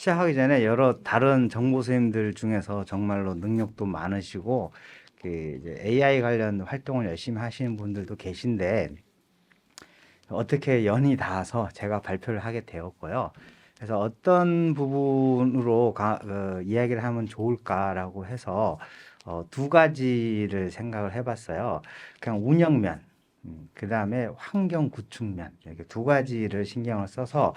시작하기 전에 여러 다른 정보 선생님들 중에서 정말로 능력도 많으시고 그 이제 AI 관련 활동을 열심히 하시는 분들도 계신데 어떻게 연이 닿아서 제가 발표를 하게 되었고요. 그래서 어떤 부분으로 가, 어, 이야기를 하면 좋을까라고 해서 어, 두 가지를 생각을 해봤어요. 그냥 운영면, 음, 그 다음에 환경 구축면 이렇게 두 가지를 신경을 써서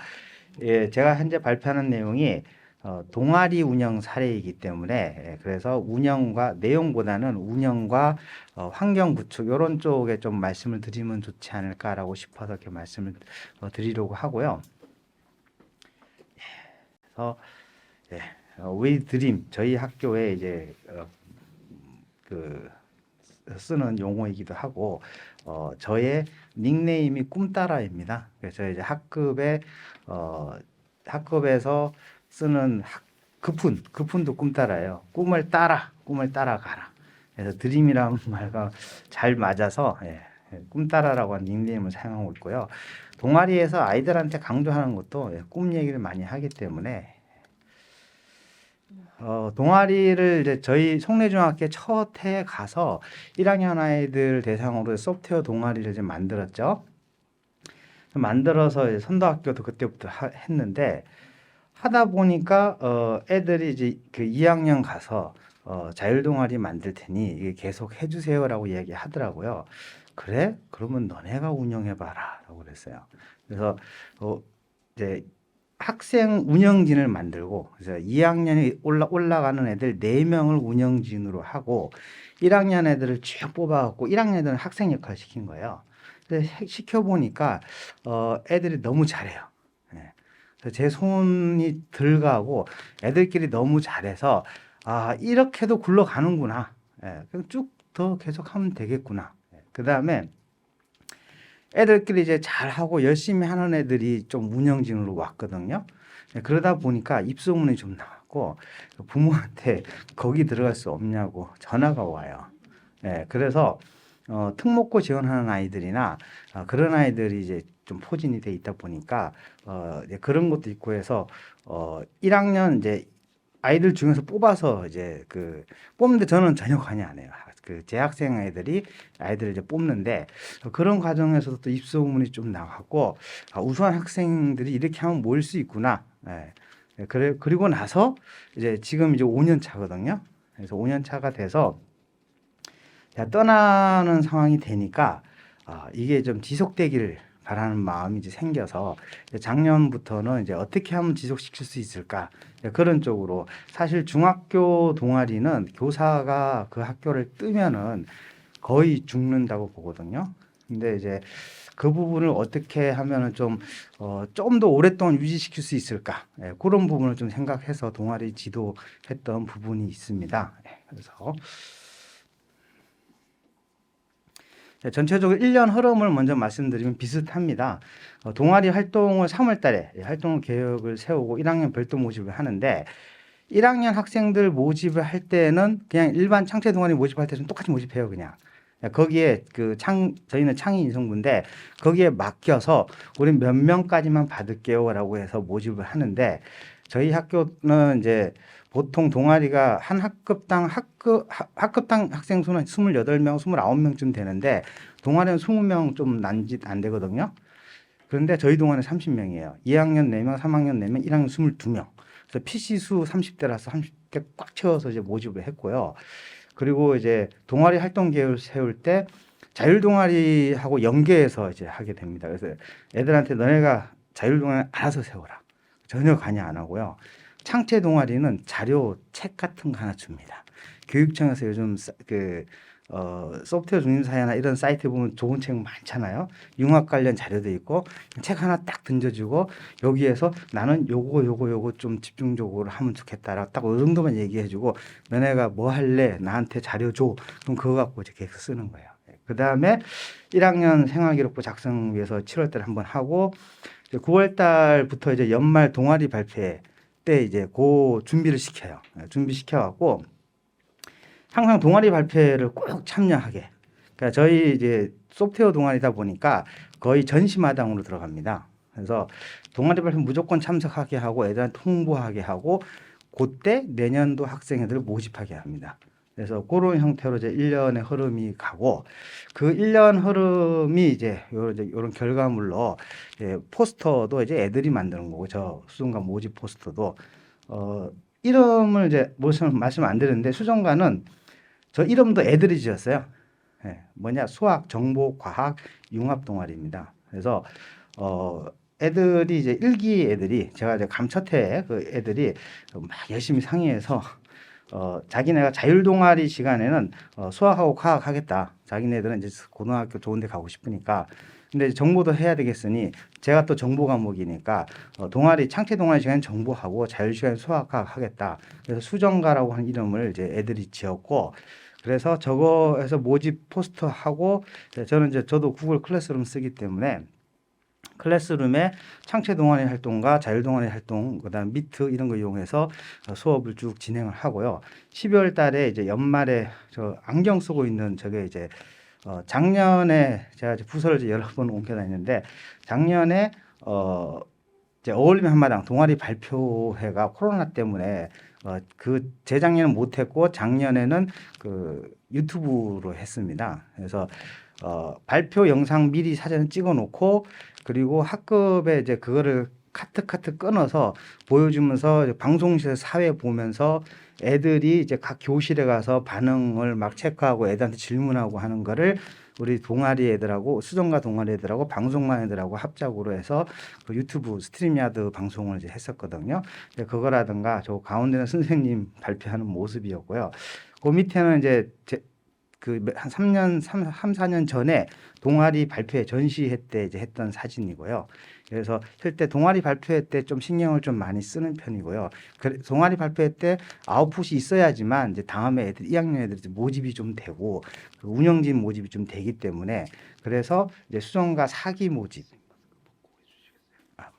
예, 제가 현재 발표하는 내용이 어, 동아리 운영 사례이기 때문에 예, 그래서 운영과 내용보다는 운영과 어, 환경 구축 이런 쪽에 좀 말씀을 드리면 좋지 않을까라고 싶어서 이렇게 말씀을 어, 드리려고 하고요. 예, 그래서 예, 어, Dream 저희 학교에 이제 어, 그 쓰는 용어이기도 하고 어, 저의 닉네임이 꿈따라입니다. 그래서 이제 학급에 어, 학급에서 쓰는 학, 급훈, 급훈도 꿈따라예요. 꿈을 따라, 꿈을 따라가라. 그래서 드림이라는 말과 잘 맞아서 예, 꿈따라라고 하는 닉네임을 사용하고 있고요. 동아리에서 아이들한테 강조하는 것도 예, 꿈 얘기를 많이 하기 때문에 어, 동아리를 이제 저희 송내중학교 첫 해에 가서 1학년 아이들 대상으로 소프트웨어 동아리를 이제 만들었죠. 만들어서 선도학교도 그때부터 하, 했는데 하다 보니까 어, 애들이 이제 그 2학년 가서 어, 자율 동아리 만들 테니 이게 계속 해주세요라고 이야기하더라고요. 그래? 그러면 너네가 운영해봐라라고 그랬어요. 그래서 어, 이제 학생 운영진을 만들고 그래서 2학년이 올라 올라가는 애들 4명을 운영진으로 하고 1학년 애들을 쭉 뽑아갖고 1학년 애들은 학생 역할 시킨 거예요. 시켜보니까 어, 애들이 너무 잘해요. 예. 그래서 제 손이 들가고 애들끼리 너무 잘해서 아 이렇게도 굴러가는구나. 예. 그럼 쭉 더 계속 하면 되겠구나. 그 다음에 애들끼리 이제 잘하고 열심히 하는 애들이 좀 운영진으로 왔거든요. 예, 그러다 보니까 입소문이 좀 나왔고 부모한테 거기 들어갈 수 없냐고 전화가 와요. 예, 그래서 어, 특목고 지원하는 아이들이나 어, 그런 아이들이 이제 좀 포진이 돼 있다 보니까 어, 그런 것도 있고 해서 어, 1학년 이제 아이들 중에서 뽑아서 이제 그 뽑는데 저는 전혀 관여 안 해요. 그 재학생 아이들이 아이들을 이제 뽑는데 그런 과정에서도 또 입소문이 좀 나왔고 아, 우수한 학생들이 이렇게 하면 모일 수 있구나. 예. 예, 그래 그리고 나서 이제 지금 이제 5년 차거든요. 그래서 5년 차가 돼서 자, 떠나는 상황이 되니까 아, 이게 좀 지속되기를 바라는 마음이 이제 생겨서 작년부터는 이제 어떻게 하면 지속시킬 수 있을까 그런 쪽으로 사실 중학교 동아리는 교사가 그 학교를 뜨면은 거의 죽는다고 보거든요. 근데 이제 그 부분을 어떻게 하면은 좀, 어, 오랫동안 유지시킬 수 있을까? 예, 그런 부분을 좀 생각해서 동아리 지도했던 부분이 있습니다. 예, 그래서 네, 전체적으로 1년 흐름을 먼저 말씀드리면 비슷합니다. 어, 동아리 활동을 3월 달에 예, 활동 계획을 세우고 1학년 별도 모집을 하는데 1학년 학생들 모집을 할 때는 그냥 일반 창체 동아리 모집할 때는 똑같이 모집해요, 그냥. 예, 거기에 그 창, 저희는 창의 인성부인데 거기에 맡겨서 우리 몇 명까지만 받을게요라고 해서 모집을 하는데 저희 학교는 이제 보통 동아리가 한 학급당 학급 학- 학급당 학생 수는 28명, 29명쯤 되는데 동아리는 20명 좀 난짓 안 되거든요. 그런데 저희 동아리는 30명이에요. 2학년 4명, 3학년 4명, 1학년 22명. 그래서 PC 수 30대라서 30대 꽉 채워서 이제 모집을 했고요. 그리고 이제 동아리 활동 계획을 세울 때 자율 동아리하고 연계해서 이제 하게 됩니다. 그래서 애들한테 너네가 자율 동아리 알아서 세워라. 전혀 관여 안 하고요. 창체 동아리는 자료 책 같은 거 하나 줍니다. 교육청에서 요즘 사- 그 어, 소프트웨어 중심사회나 이런 사이트 보면 좋은 책 많잖아요. 융합 관련 자료도 있고 책 하나 딱 던져주고 여기에서 나는 요거 요거 요거 좀 집중적으로 하면 좋겠다라고 딱이 정도만 얘기해주고 너네가 뭐 할래 나한테 자료 줘 그럼 그거 갖고 이제 계속 쓰는 거예요. 그 다음에 1학년 생활기록부 작성 위해서 7월 달에 한번 하고 9월 달부터 이제 연말 동아리 발표회 때 이제 그 준비를 시켜요. 예, 준비 시켜 갖고 항상 동아리 발표회를 꼭 참여하게. 그러니까 저희 이제 소프트웨어 동아리다 보니까 거의 전시마당으로 들어갑니다. 그래서 동아리 발표 무조건 참석하게 하고 애들한테 홍보하게 하고 그때 내년도 학생 애들을 모집하게 합니다. 그래서 그런 형태로 이제 1년의 흐름이 가고 그 1년 흐름이 이제 요런 이제 요런 결과물로 이제 포스터도 이제 애들이 만드는 거고 저 수정과 모집 포스터도 어 이름을 이제 무슨 말씀 안 드렸는데 수정과는 저 이름도 애들이 지었어요. 예, 뭐냐 수학, 정보, 과학 융합 동아리입니다. 그래서 어 애들이 이제 일기 애들이 제가 이제 감첫해 그 애들이 막 열심히 상의해서 어 자기네가 자율 동아리 시간에는 어, 수학하고 과학 하겠다. 자기네들은 이제 고등학교 좋은데 가고 싶으니까 근데 정보도 해야 되겠으니 제가 또 정보 과목이니까 어, 동아리 창체 동아리 시간 정보하고 자율 시간 수학학 하겠다. 그래서 수정가라고 하는 이름을 이제 애들이 지었고 그래서 저거에서 모집 포스터 하고 저는 이제 저도 구글 클래스룸 쓰기 때문에 클래스룸에 창체 동아리 활동과 자율 동아리 활동 그다음 미트 이런 거 이용해서 어, 수업을 쭉 진행을 하고요. 12월 달에 이제 연말에 저 안경 쓰고 있는 저게 이제 어 작년에 제가 이제 부서를 이제 여러 번 옮겨 다녔는데 작년에 어 이제 어울림 한마당 동아리 발표회가 코로나 때문에 어 그 재작년은 못 했고 작년에는 그 유튜브로 했습니다. 그래서 어 발표 영상 미리 사전 찍어 놓고 그리고 학급에 이제 그거를 카트 카트 끊어서 보여주면서 방송실에서 사회 보면서 애들이 이제 각 교실에 가서 반응을 막 체크하고 애들한테 질문하고 하는 거를 우리 동아리 애들하고 수정과 동아리 애들하고 방송만 애들하고 합작으로 해서 그 유튜브 스트림야드 방송을 이제 했었거든요. 그거라든가 저 가운데는 선생님 발표하는 모습이었고요. 그 밑에는 이제 제, 그한 3년, 3, 3, 4년 전에 동아리 발표회 전시회 때 이제 했던 사진이고요. 그래서 실제 동아리 발표회 때 좀 신경을 좀 많이 쓰는 편이고요. 그 동아리 발표회 때 아웃풋이 있어야지만 이제 다음에 애들 2학년 애들이 모집이 좀 되고 그 운영진 모집이 좀 되기 때문에 그래서 이제 수정과 사기 모집 아.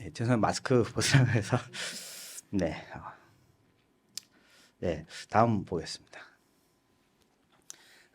예, 죄송해요 마스크 벗으라고 해서 네. 어. 네, 다음 보겠습니다.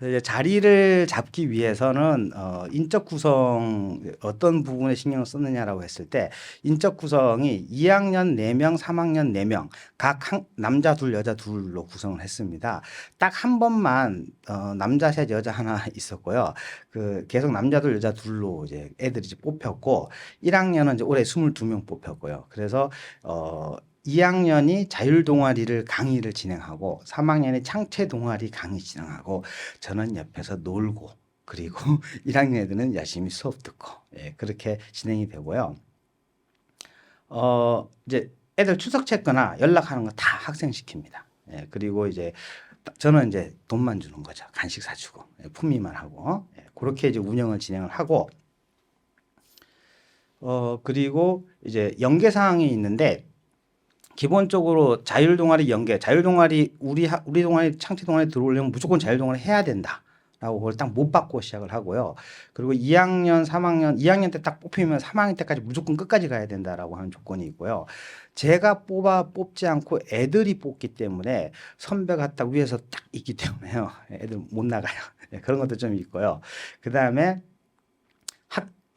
이제 자리를 잡기 위해서는 어, 인적 구성 어떤 부분에 신경을 썼느냐라고 했을 때 인적 구성이 2학년 4명, 3학년 4명 각 한, 남자 둘 여자 둘로 구성을 했습니다. 딱 한 번만 어, 남자 셋 여자 하나 있었고요. 그 계속 남자 둘 여자 둘로 이제 애들이 이제 뽑혔고 1학년은 이제 올해 22명 뽑혔고요. 그래서 어 2학년이 자율 동아리를 강의를 진행하고 3학년이 창체 동아리 강의 진행하고 저는 옆에서 놀고 그리고 1학년 애들은 열심히 수업 듣고 예, 그렇게 진행이 되고요. 어 이제 애들 추석 체크나 연락하는 거 다 학생 시킵니다. 예, 그리고 이제 저는 이제 돈만 주는 거죠. 간식 사주고 예, 품위만 하고 예, 그렇게 이제 운영을 진행을 하고 어 그리고 이제 연계 사항이 있는데 기본적으로 자율 동아리 연계, 자율 동아리 우리 하, 우리 동아리 창체 동아리 들어오려면 무조건 자율 동아리 해야 된다. 라고 그걸 딱 못 받고 시작을 하고요. 그리고 2학년, 3학년, 2학년 때 딱 뽑히면 3학년 때까지 무조건 끝까지 가야 된다라고 하는 조건이 있고요. 제가 뽑아 뽑지 않고 애들이 뽑기 때문에 선배가 딱 위에서 딱 있기 때문에요. 애들 못 나가요. 네, 그런 것도 좀 있고요. 그 다음에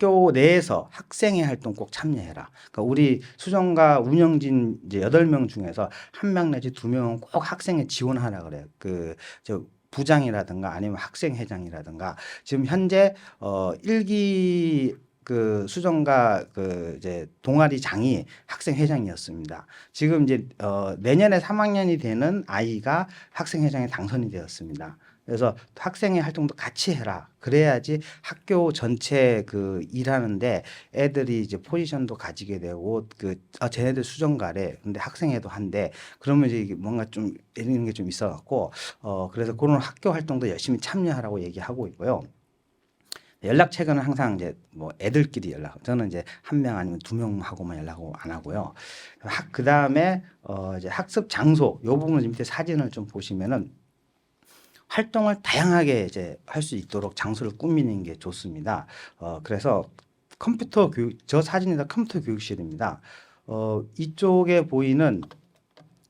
학교 내에서 학생회 활동 꼭 참여해라. 그러니까 우리 수정과 운영진 이제 여덟 명 중에서 한 명 내지 두 명은 꼭 학생회 지원하라 그래요. 그 저 부장이라든가 아니면 학생회장이라든가 지금 현재 어 일기 그 수정과 그 이제 동아리 장이 학생회장이었습니다. 지금 이제 어 내년에 3학년이 되는 아이가 학생회장에 당선이 되었습니다. 그래서 학생의 활동도 같이 해라. 그래야지 학교 전체 그 일하는데 애들이 이제 포지션도 가지게 되고 그 아, 쟤네들 수정가래. 근데 학생회도 한데 그러면 이제 뭔가 좀 이런 게좀 있어 갖고 어 그래서 그런 학교 활동도 열심히 참여하라고 얘기하고 있고요. 연락 체계는 항상 이제 뭐 애들끼리 연락. 저는 이제 한 명 아니면 두 명하고만 연락을 안 하고요. 그 다음에 어 이제 학습 장소 요 부분 밑에 사진을 좀 보시면은 활동을 다양하게 이제 할 수 있도록 장소를 꾸미는 게 좋습니다. 어, 그래서 컴퓨터 교육, 저 사진이 다 컴퓨터 교육실입니다. 어, 이쪽에 보이는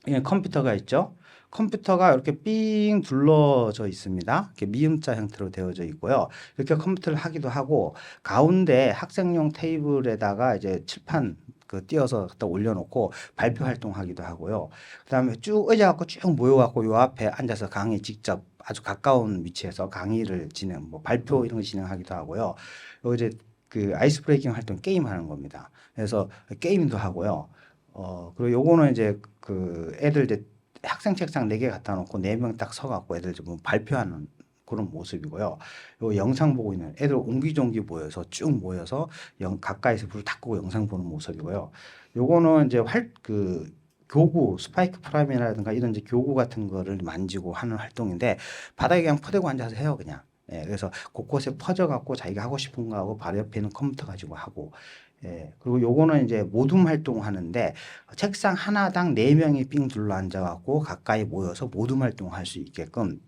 예, 컴퓨터가 있죠. 컴퓨터가 이렇게 삥 둘러져 있습니다. 이렇게 미음자 형태로 되어져 있고요. 이렇게 컴퓨터를 하기도 하고 가운데 학생용 테이블에다가 이제 칠판 그 띄어서 갖다 올려놓고 발표 활동하기도 하고요. 그다음에 쭉 의자 갖고 쭉 모여 갖고 요 앞에 앉아서 강의 직접 아주 가까운 위치에서 강의를 진행, 뭐 발표 이런 거 진행하기도 하고요. 요 이제 그 아이스 브레이킹 활동 게임 하는 겁니다. 그래서 게임도 하고요. 어 그리고 요거는 이제 그 애들 이제 학생 책상 네 개 갖다 놓고 네 명 딱 서갖고 애들 좀 발표하는 그런 모습이고요. 요 영상 보고 있는 애들 옹기종기 모여서 쭉 모여서 영 가까이서 불다 끄고 영상 보는 모습이고요. 요거는 이제 활 그 교구 스파이크 프라임이라든가 이런 이제 교구 같은 거를 만지고 하는 활동인데 바닥에 그냥 퍼대고 앉아서 해요 그냥. 예, 그래서 곳곳에 퍼져 갖고 자기가 하고 싶은 거 하고 바로 옆에 있는 컴퓨터 가지고 하고 예, 그리고 요거는 이제 모둠 활동하는데 책상 하나당 네 명이 삥 둘러 앉아 갖고 가까이 모여서 모둠 활동할 수 있게끔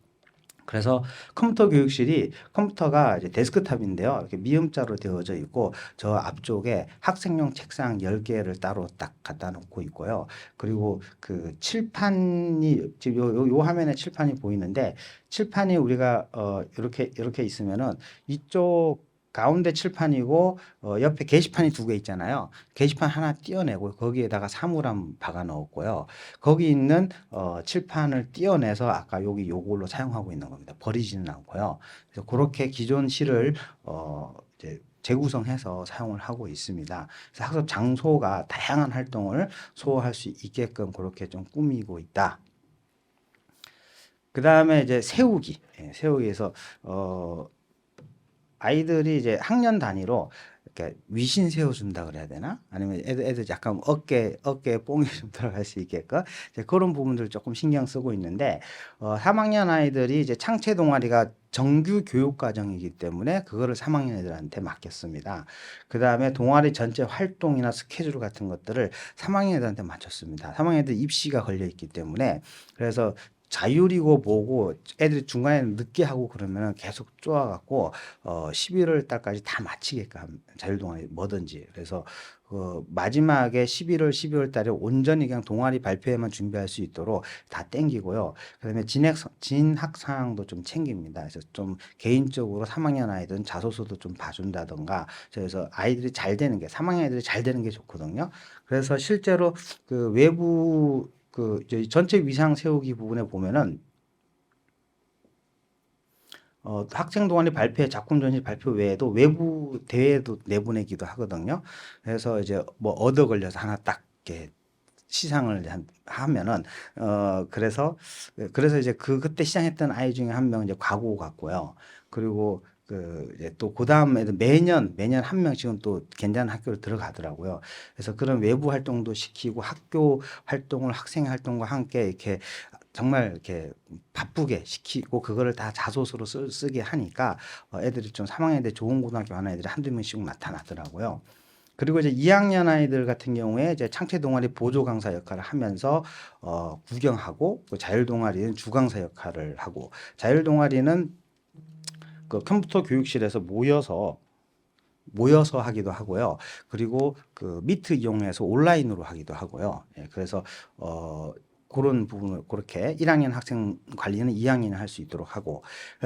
그래서 컴퓨터 교육실이 컴퓨터가 이제 데스크탑인데요. 이렇게 미음자로 되어져 있고 저 앞쪽에 학생용 책상 10개를 따로 딱 갖다 놓고 있고요. 그리고 그 칠판이 지금 요, 요, 요 화면에 칠판이 보이는데 칠판이 우리가 어 이렇게 이렇게 있으면은 이쪽 가운데 칠판이고 어, 옆에 게시판이 두 개 있잖아요. 게시판 하나 띄어내고 거기에다가 사물함 박아 넣었고요. 거기 있는 어, 칠판을 띄어내서 아까 여기 요걸로 사용하고 있는 겁니다. 버리지는 않고요. 그래서 그렇게 기존 실을 어, 이제 재구성해서 사용을 하고 있습니다. 그래서 학습 장소가 다양한 활동을 소화할 수 있게끔 그렇게 좀 꾸미고 있다. 그 다음에 이제 세우기, 예, 세우기에서 어, 아이들이 이제 학년 단위로 이렇게 위신 세워준다 그래야 되나? 아니면 애들, 애들 약간 어깨, 어깨에 뽕이 좀 들어갈 수 있게끔 이제 그런 부분들 조금 신경 쓰고 있는데, 어, 3학년 아이들이 이제 창체 동아리가 정규 교육 과정이기 때문에 그거를 3학년 애들한테 맡겼습니다. 그 다음에 동아리 전체 활동이나 스케줄 같은 것들을 3학년 애들한테 맡겼습니다. 3학년 애들 입시가 걸려 있기 때문에 그래서 자율이고 뭐고 애들이 중간에 늦게 하고 그러면 계속 쪼아갖고 어 11월 달까지 다 마치게끔 함- 자율 동아리 뭐든지 그래서 그 마지막에 11월 12월 달에 온전히 그냥 동아리 발표에만 준비할 수 있도록 다 땡기고요. 그다음에 진학 진학 상황도 좀 챙깁니다. 그래서 좀 개인적으로 3학년 아이들은 자소서도 좀 봐준다던가 그래서 아이들이 잘 되는 게 3학년 아이들이 잘 되는 게 좋거든요. 그래서 실제로 그 외부 그 전체 위상 세우기 부분에 보면은 어, 학생 동아리 발표, 작품 전시 발표 외에도 외부 대회도 내보내기도 하거든요. 그래서 이제 뭐 얻어 걸려서 하나 딱 이렇게 시상을 한- 하면은 어 그래서 그래서 이제 그 그때 시상했던 아이 중에 한 명 이제 과고 갔고요. 그리고 그 이제 또 그다음에 매년 매년 한 명씩은 또 괜찮은 학교를 들어가더라고요. 그래서 그런 외부 활동도 시키고 학교 활동을 학생 활동과 함께 이렇게 정말 이렇게 바쁘게 시키고 그거를 다 자소서로 쓰, 쓰게 하니까 어, 애들이 좀 3학년 때 좋은 고등학교 하는 애들이 한두 명씩 나타나더라고요. 그리고 이제 2학년 아이들 같은 경우에 이제 창체 동아리 보조 강사 역할을 하면서 어, 구경하고 그 자율 동아리는 주 강사 역할을 하고 자율 동아리는 그 컴퓨터 교육실에서 모여서 모여서 하기도 하고요. 그리고 그 미트 이용해서 온라인으로 하기도 하고요. 예, 그래서 어 그런 부분을 그렇게 1학년 학생 관리는 2학년이 할 수 있도록 하고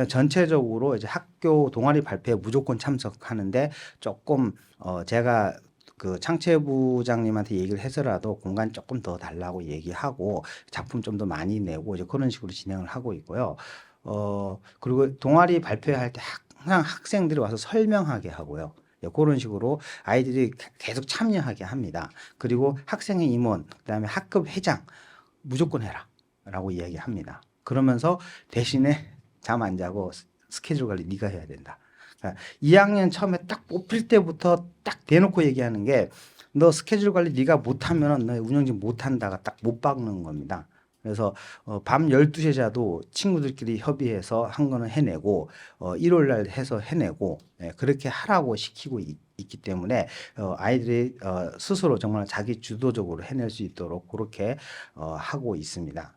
전체적으로 이제 학교 동아리 발표에 무조건 참석하는데 조금 어 제가 그 창체부장님한테 얘기를 해서라도 공간 조금 더 달라고 얘기하고 작품 좀 더 많이 내고 이제 그런 식으로 진행을 하고 있고요. 어 그리고 동아리 발표할 때 항상 학생들이 와서 설명하게 하고요. 예, 그런 식으로 아이들이 계속 참여하게 합니다. 그리고 학생의 임원, 그다음에 학급 회장 무조건 해라. 라고 이야기합니다. 그러면서 대신에 잠 안 자고 스- 스케줄 관리 네가 해야 된다. 그러니까 2학년 처음에 딱 뽑힐 때부터 딱 대놓고 얘기하는 게 너 스케줄 관리 네가 못하면 너 운영진 못한다가 딱 못 박는 겁니다. 그래서 어, 밤 12시에 자도 친구들끼리 협의해서 한 거는 해내고 어, 일요일 날 해서 해내고 예, 그렇게 하라고 시키고 있, 기 때문에 어, 아이들이 어, 스스로 정말 자기 주도적으로 해낼 수 있도록 그렇게 어, 하고 있습니다.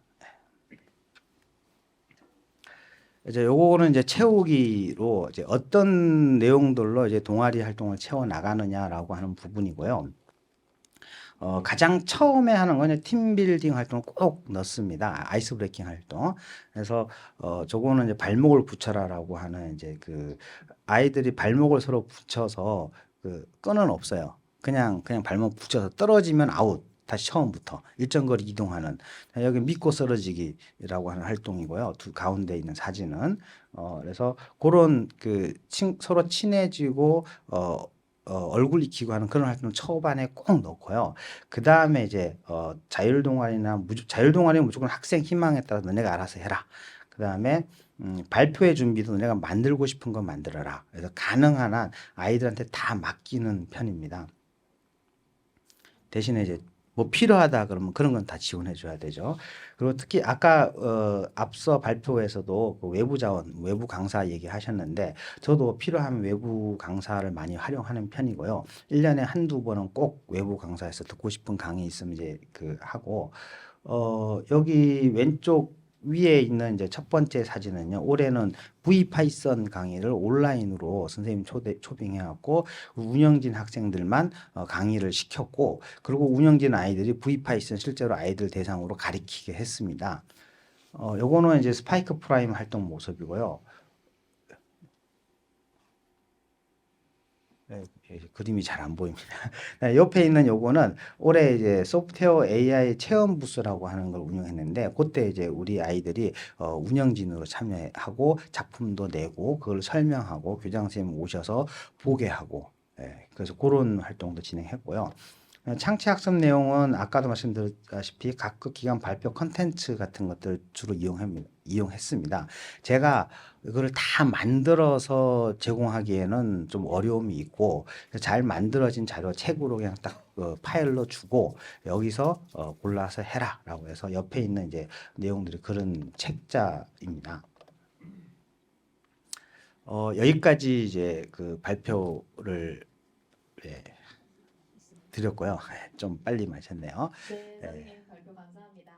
이제 요거는 이제 채우기로 이제 어떤 내용들로 이제 동아리 활동을 채워 나가느냐라고 하는 부분이고요. 어, 가장 처음에 하는 거는 팀 빌딩 활동을 꼭 넣습니다. 아이스 브레이킹 활동. 그래서 어, 저거는 이제 발목을 붙여라라고 하는 이제 그 아이들이 발목을 서로 붙여서 그 끈은 없어요. 그냥 그냥 발목 붙여서 떨어지면 아웃. 다시 처음부터 일정 거리 이동하는 여기 믿고 쓰러지기라고 하는 활동이고요. 두 가운데 있는 사진은 어 그래서 그런 그 친, 서로 친해지고 어, 어 얼굴 익히고 하는 그런 활동을 초반에 꼭 넣고요. 그 다음에 이제 어 자율 동아리나 무조, 자율 동아리는 무조건 학생 희망에 따라 너네가 알아서 해라. 그 다음에 음, 발표회 준비도 내가 만들고 싶은 거 만들어라. 그래서 가능한 한 아이들한테 다 맡기는 편입니다. 대신에 이제 뭐 필요하다 그러면 그런 건 다 지원해 줘야 되죠. 그리고 특히 아까 어 앞서 발표에서도 그 외부 자원, 외부 강사 얘기하셨는데 저도 필요하면 외부 강사를 많이 활용하는 편이고요. 1년에 한두 번은 꼭 외부 강사에서 듣고 싶은 강의 있으면 이제 그 하고 어 여기 왼쪽 위에 있는 이제 첫 번째 사진은요. 올해는 V 파이썬 강의를 온라인으로 선생님 초대 초빙해 갖고 운영진 학생들만 어, 강의를 시켰고 그리고 운영진 아이들이 V 파이썬 실제로 아이들 대상으로 가리키게 했습니다. 어, 요거는 이제 스파이크 프라임 활동 모습이고요. 네, 여기 그림이 잘 안 보입니다. 네, 옆에 있는 요거는 올해 이제 소프트웨어 AI 체험 부스라고 하는 걸 운영했는데 그때 이제 우리 아이들이 어, 운영진으로 참여하고 작품도 내고 그걸 설명하고 교장 선생님 오셔서 보게 하고 예, 그래서 그런 활동도 진행했고요. 어, 창치 학습 내용은 아까도 말씀드렸다시피 각급 기관 발표 컨텐츠 같은 것들 주로 이용합니다. 이용했습니다. 제가 이거를 다 만들어서 제공하기에는 좀 어려움이 있고 잘 만들어진 자료 책으로 그냥 딱 어, 파일로 주고 여기서 어, 골라서 해라라고 해서 옆에 있는 이제 내용들이 그런 책자입니다. 어, 여기까지 이제 그 발표를 예, 드렸고요. 좀 빨리 마셨네요. 네, 선생님 발표 감사합니다.